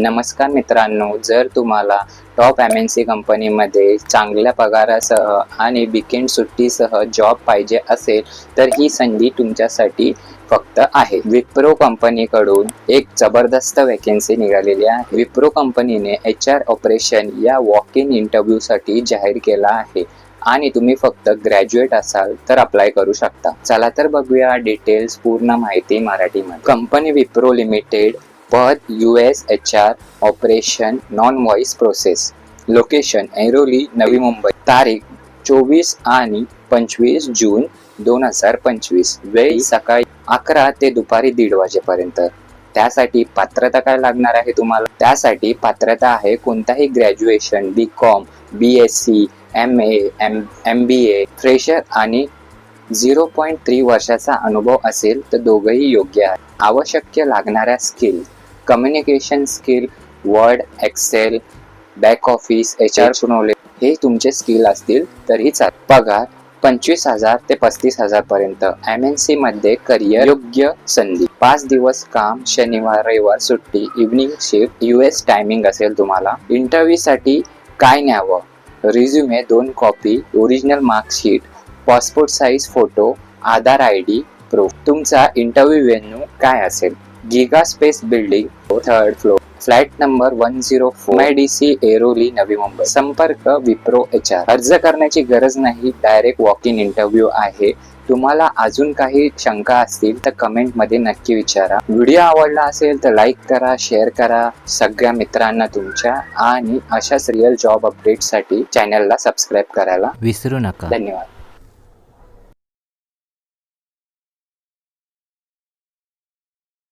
नमस्कार मित्रांनो जर तुम्हाला टॉप एम एन सी कंपनीमध्ये चांगल्या पगारासह आणि विकेंड सुट्टीसह जॉब पाहिजे असेल तर ही संधी तुमच्यासाठी फक्त आहे. विप्रो कंपनीकडून एक जबरदस्त वॅकेन्सी निघालेली आहे. विप्रो कंपनीने एच आर ऑपरेशन या वॉक इन इंटरव्ह्यूसाठी जाहीर केला आहे आणि तुम्ही फक्त ग्रॅज्युएट असाल तर अप्लाय करू शकता. चला तर बघूया डिटेल्स पूर्ण माहिती मराठीमध्ये. कंपनी विप्रो लिमिटेड पद U S H R operation non voice process location Airoli Navi Mumbai तारीख चोवीस आणि पंचवीस जून दोन हजार पंचवीस. वेळ सकाळी अकरा ते दुपारी दीड वाजेपर्यंत. त्यासाठी पात्रता काय लागणार आहे तुम्हाला? त्यासाठी पात्रता आहे कोणताही graduation B com B S C M A M M B A fresher आणि झिरो पॉईंट थ्री वर्षाचा अनुभव असेल तर दोघंही योग्य आहे. आवश्यक लागणाऱ्या skill communication skill word excel back office H R knowledge हे तुमचे स्किल असतील तरी चाल पगार पंचवीस हजार ते पस्तीस हजार पर्यंत एम एन सी मध्ये करिअर योग्य संधी. पाच दिवस काम शनिवार रविवार सुट्टी evening shift U S timing असेल तुम्हाला. इंटरव्ह्यू साठी काय न्यावं? रिझ्युमे दोन copy original marksheet passport size photo Aadhaar I D proof तुमचा इंटरव्ह्यू व्हेन्यू काय असेल? Giga space building third floor flat number one zero four I D C Airoli Navi Mumbai संपर्क विप्रो एच आर अर्ज करण्याची गरज नाही direct walk in interview आहे. तुम्हाला अजून काही शंका असतील तर कमेंटमध्ये नक्की विचारा. व्हिडिओ आवडला असेल तर लाईक करा शेअर करा. सगळ्या मित्रांना तुमच्या आणि अशाच रिअल जॉब अपडेटसाठी चॅनलला सबस्क्राईब करायला. विसरू नका. धन्यवाद.